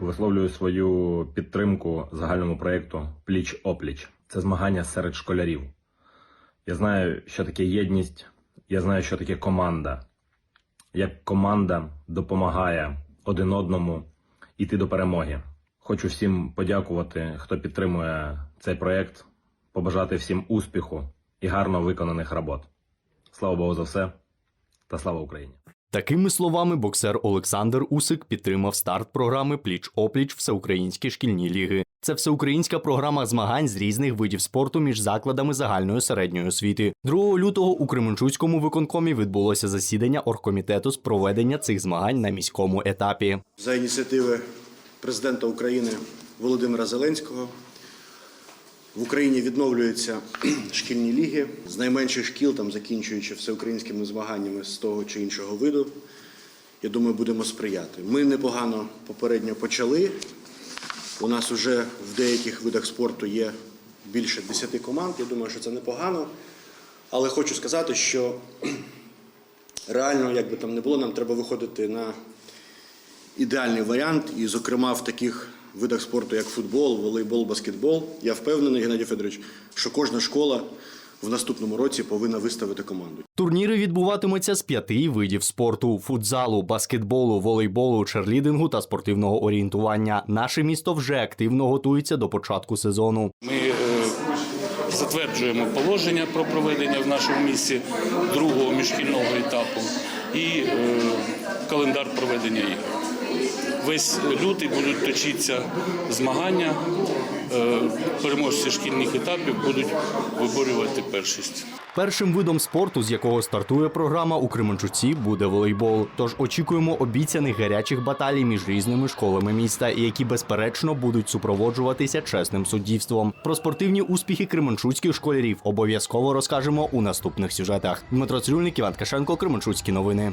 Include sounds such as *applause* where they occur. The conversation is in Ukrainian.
Висловлюю свою підтримку загальному проєкту Пліч опліч. Це змагання серед школярів. Я знаю, що таке єдність, я знаю, що таке команда. Як команда допомагає один одному йти до перемоги. Хочу всім подякувати, хто підтримує цей проєкт, побажати всім успіху і гарно виконаних робот. Слава Богу за все та слава Україні! Такими словами боксер Олександр Усик підтримав старт програми Пліч опліч Всеукраїнські шкільні ліги. Це всеукраїнська програма змагань з різних видів спорту між закладами загальної середньої освіти. 2 лютого у Кременчуцькому виконкомі відбулося засідання оргкомітету з проведення цих змагань на міському етапі. за ініціативи президента України Володимира Зеленського. В Україні відновлюються *clears throat* шкільні ліги з найменших шкіл, там закінчуючи всеукраїнськими змаганнями з того чи іншого виду. Я думаю, будемо сприяти. Ми непогано попередньо почали. У нас вже в деяких видах спорту є більше 10 команд. Я думаю, що це непогано. Але хочу сказати, що *clears throat* реально, як би там не було, нам треба виходити на ідеальний варіант, і, зокрема, в таких видах спорту, як футбол, волейбол, баскетбол, я впевнений, Геннадій Федорович, що кожна школа в наступному році повинна виставити команду. Турніри відбуватимуться з п'яти видів спорту: футзалу, баскетболу, волейболу, черлідингу та спортивного орієнтування. Наше місто вже активно готується до початку сезону. Ми е, затверджуємо положення про проведення в нашому місті другого міжшкільного етапу і е, календар проведення ігор. Весь лютий будуть точитися змагання. е, Переможці шкільних етапів будуть виборювати першість. Першим видом спорту, з якого стартує програма у Кременчуці, буде волейбол. Тож очікуємо обіцяних гарячих баталій між різними школами міста, які безперечно будуть супроводжуватися чесним суддівством. Про спортивні успіхи кременчуцьких школярів обов'язково розкажемо у наступних сюжетах. Дмитро Цирюльник, Іван Ткаченко, Кременчуцькі новини.